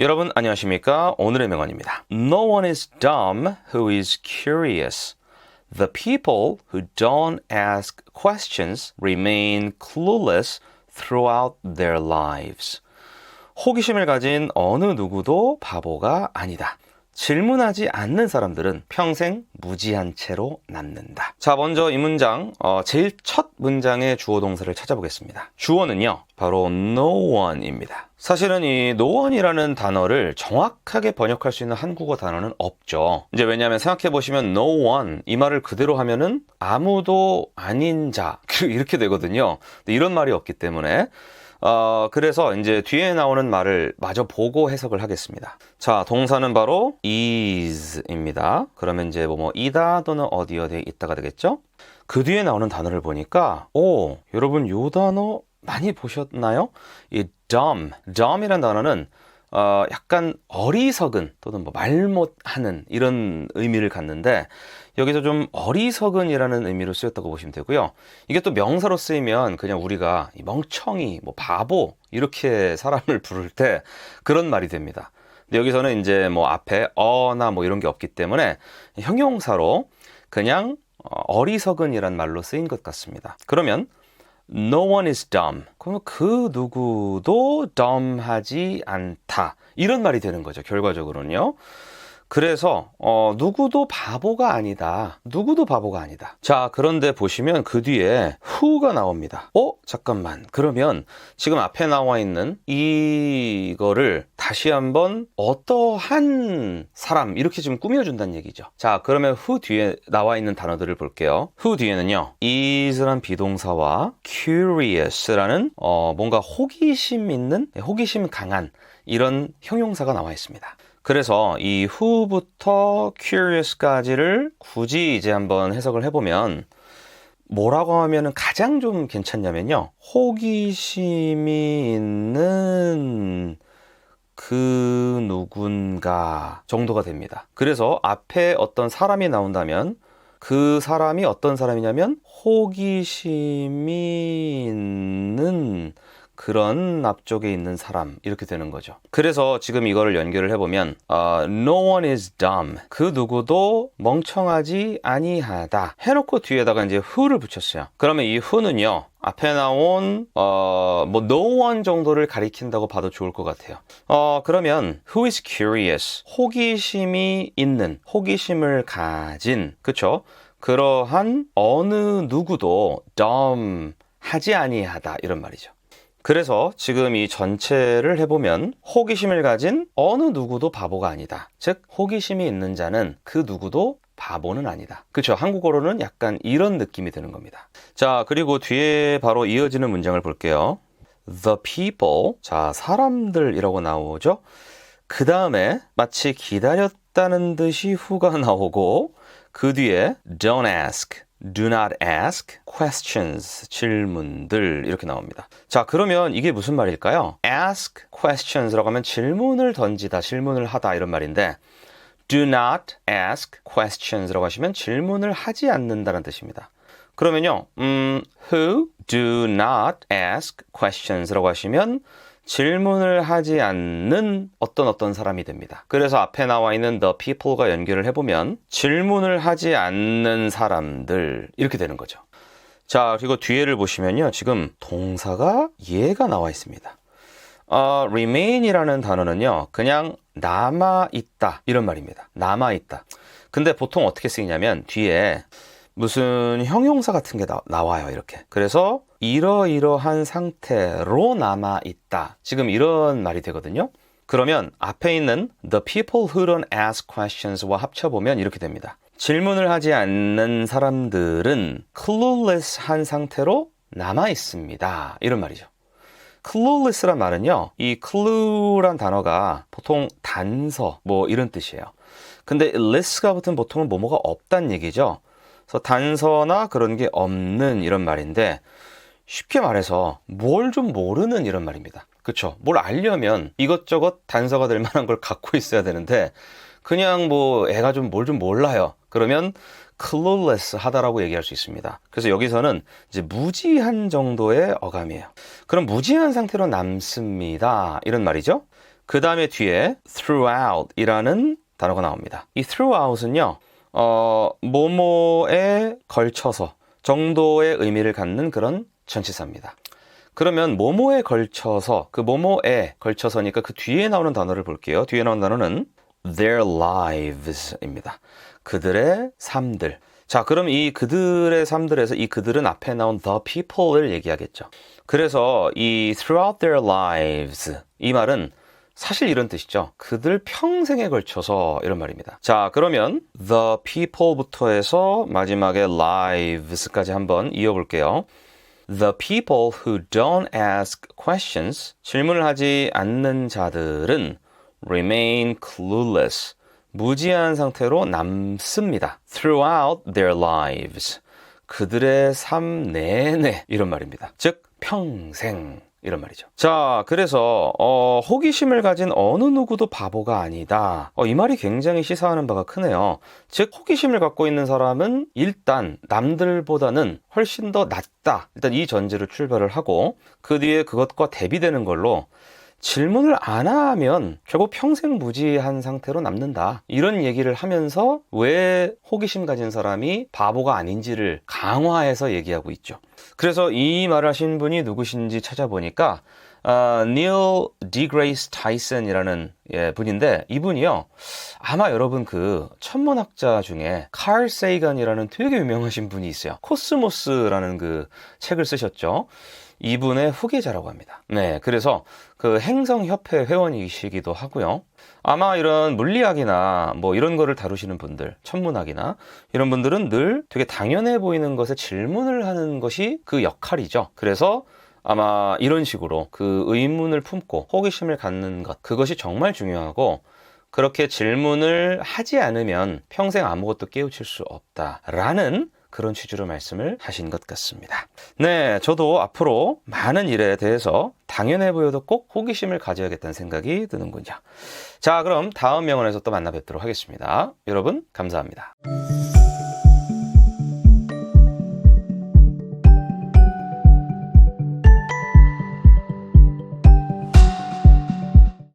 여러분 안녕하십니까? 오늘의 명언입니다. No one is dumb who is curious. The people who don't ask questions remain clueless throughout their lives. 호기심을 가진 어느 누구도 바보가 아니다. 질문하지 않는 사람들은 평생 무지한 채로 남는다. 자, 먼저 이 문장, 어, 제일 첫 문장의 주어 동사를 찾아보겠습니다. 주어는요, 바로 no one입니다. 사실은 이 one이라는 단어를 정확하게 번역할 수 있는 한국어 단어는 없죠. 이제 왜냐하면 생각해 보시면 no one 이 말을 그대로 하면은 아무도 아닌 자 이렇게 되거든요. 이런 말이 없기 때문에 어, 그래서 이제 뒤에 나오는 말을 마저 보고 해석을 하겠습니다. 자, 동사는 바로 is입니다. 그러면 이제 뭐, 뭐 이다 또는 어디 어디에 있다가 되겠죠? 그 뒤에 나오는 단어를 보니까 오, 여러분 요 단어 많이 보셨나요? 이 dumb, dumb이라는 단어는 어, 약간 어리석은 또는 뭐 말 못하는 이런 의미를 갖는데 여기서 좀 어리석은이라는 의미로 쓰였다고 보시면 되고요. 이게 또 명사로 쓰이면 그냥 우리가 멍청이, 뭐 바보 이렇게 사람을 부를 때 그런 말이 됩니다. 근데 여기서는 이제 뭐 앞에 어나 뭐 이런 게 없기 때문에 형용사로 그냥 어리석은이란 말로 쓰인 것 같습니다. 그러면 No one is dumb. 그러면 그 누구도 dumb하지 않다. 이런 말이 되는 거죠. 결과적으로는요. 그래서 어, 누구도 바보가 아니다. 누구도 바보가 아니다. 자, 그런데 보시면 그 뒤에 who가 나옵니다. 어? 잠깐만. 그러면 지금 앞에 나와 있는 이거를 다시 한번 어떠한 사람 이렇게 좀 꾸며준다는 얘기죠. 자, 그러면 who 뒤에 나와 있는 단어들을 볼게요. who 뒤에는요. is란 비동사와 curious라는 어, 뭔가 호기심 있는, 호기심 강한 이런 형용사가 나와 있습니다. 그래서 이 who부터 curious까지를 굳이 이제 한번 해석을 해보면 뭐라고 하면은 가장 좀 괜찮냐면요. 호기심이 있는 그 누군가 정도가 됩니다. 그래서 앞에 어떤 사람이 나온다면 그 사람이 어떤 사람이냐면 호기심이 있는 그런 앞쪽에 있는 사람 이렇게 되는 거죠. 그래서 지금 이거를 연결을 해보면 uh, No one is dumb. 그 누구도 멍청하지 아니하다. 해놓고 뒤에다가 이제 who를 붙였어요. 그러면 이 who는요. 앞에 나온 어, 뭐 no one 정도를 가리킨다고 봐도 좋을 것 같아요. 어, 그러면 who is curious? 호기심이 있는, 호기심을 가진, 그쵸? 그러한 어느 누구도 dumb 하지 아니하다 이런 말이죠. 그래서 지금 이 전체를 해보면 호기심을 가진 어느 누구도 바보가 아니다. 즉 호기심이 있는 자는 그 누구도 바보는 아니다. 그렇죠. 한국어로는 약간 이런 느낌이 드는 겁니다. 자, 그리고 뒤에 바로 이어지는 문장을 볼게요. The people. 자, 사람들이라고 나오죠. 그 다음에 마치 기다렸다는 듯이 후가 나오고 그 뒤에 don't ask. Do not ask questions 질문들 이렇게 나옵니다. 자, 그러면 이게 무슨 말일까요? ask questions라고 하면 질문을 던지다, 질문을 하다 이런 말인데 do not ask questions라고 하시면 질문을 하지 않는다는 뜻입니다. 그러면요, 음, who do not ask questions라고 하시면 질문을 하지 않는 어떤 어떤 사람이 됩니다. 그래서 앞에 나와 있는 the people과 연결을 해보면 질문을 하지 않는 사람들 이렇게 되는 거죠. 자, 그리고 뒤에를 보시면요. 지금 동사가 예가 나와 있습니다. 어, remain이라는 단어는요. 그냥 남아 있다 이런 말입니다. 남아 있다. 근데 보통 어떻게 쓰이냐면 뒤에 무슨 형용사 같은 게 나, 와요 이렇게. 그래서 이러이러한 상태로 남아 있다. 지금 이런 말이 되거든요. 그러면 앞에 있는 the people who don't ask questions와 합쳐보면 이렇게 됩니다. 질문을 하지 않는 사람들은 clueless한 상태로 남아 있습니다. 이런 말이죠. clueless란 말은요, 이 clue란 단어가 보통 단서, 뭐 이런 뜻이에요. 근데 less가 붙은 보통은 뭐뭐가 없단 얘기죠. 그래서 단서나 그런 게 없는 이런 말인데 쉽게 말해서 뭘 좀 모르는 이런 말입니다. 그쵸? 뭘 알려면 이것저것 단서가 될 만한 걸 갖고 있어야 되는데 그냥 뭐 애가 좀뭘좀 몰라요. 그러면 clueless 하다라고 얘기할 수 있습니다. 그래서 여기서는 이제 무지한 정도의 어감이에요. 그럼 무지한 상태로 남습니다. 이런 말이죠. 그 다음에 뒤에 throughout이라는 단어가 나옵니다. 이 throughout은요, 어, 뭐뭐에 걸쳐서 정도의 의미를 갖는 그런 전치사입니다. 그러면 뭐뭐에 걸쳐서 그 뭐뭐에 걸쳐서니까 그 뒤에 나오는 단어를 볼게요. 뒤에 나오는 단어는 their lives입니다. 그들의 삶들. 자, 그럼 이 그들의 삶들에서 이 그들은 앞에 나온 the people을 얘기하겠죠. 그래서 이 throughout their lives 이 말은 사실 이런 뜻이죠. 그들 평생에 걸쳐서 이런 말입니다. 자, 그러면 the people부터 해서 마지막에 lives까지 한번 이어볼게요. The people who don't ask questions, 질문을 하지 않는 자들은 remain clueless, 무지한 상태로 남습니다. throughout their lives. 그들의 삶 내내 이런 말입니다. 즉 평생 이런 말이죠. 자, 그래서 어, 호기심을 가진 어느 누구도 바보가 아니다. 어, 이 말이 굉장히 시사하는 바가 크네요. 즉 호기심을 갖고 있는 사람은 일단 남들보다는 훨씬 더 낫다. 일단 이 전제를 출발을 하고 그 뒤에 그것과 대비되는 걸로 질문을 안 하면 결국 평생 무지한 상태로 남는다. 이런 얘기를 하면서 왜 호기심 가진 사람이 바보가 아닌지를 강화해서 얘기하고 있죠. 그래서 이 말을 하신 분이 누구신지 찾아보니까 아, 닐 디그레이스 타이슨이라는 예, 분인데 이분이요 아마 여러분 그 천문학자 중에 칼 세이건이라는 되게 유명하신 분이 있어요 코스모스라는 그 책을 쓰셨죠 이분의 후계자라고 합니다. 네, 그래서 그 행성협회 회원이시기도 하고요. 아마 이런 물리학이나 뭐 이런 거를 다루시는 분들, 천문학이나 이런 분들은 늘 되게 당연해 보이는 것에 질문을 하는 것이 그 역할이죠. 그래서 아마 이런 식으로 그 의문을 품고 호기심을 갖는 것, 그것이 정말 중요하고 그렇게 질문을 하지 않으면 평생 아무것도 깨우칠 수 없다라는 그런 취지로 말씀을 하신 것 같습니다. 네, 저도 앞으로 많은 일에 대해서 당연해 보여도 꼭 호기심을 가져야겠다는 생각이 드는군요. 자, 그럼 다음 명언에서 또 만나 뵙도록 하겠습니다. 여러분, 감사합니다.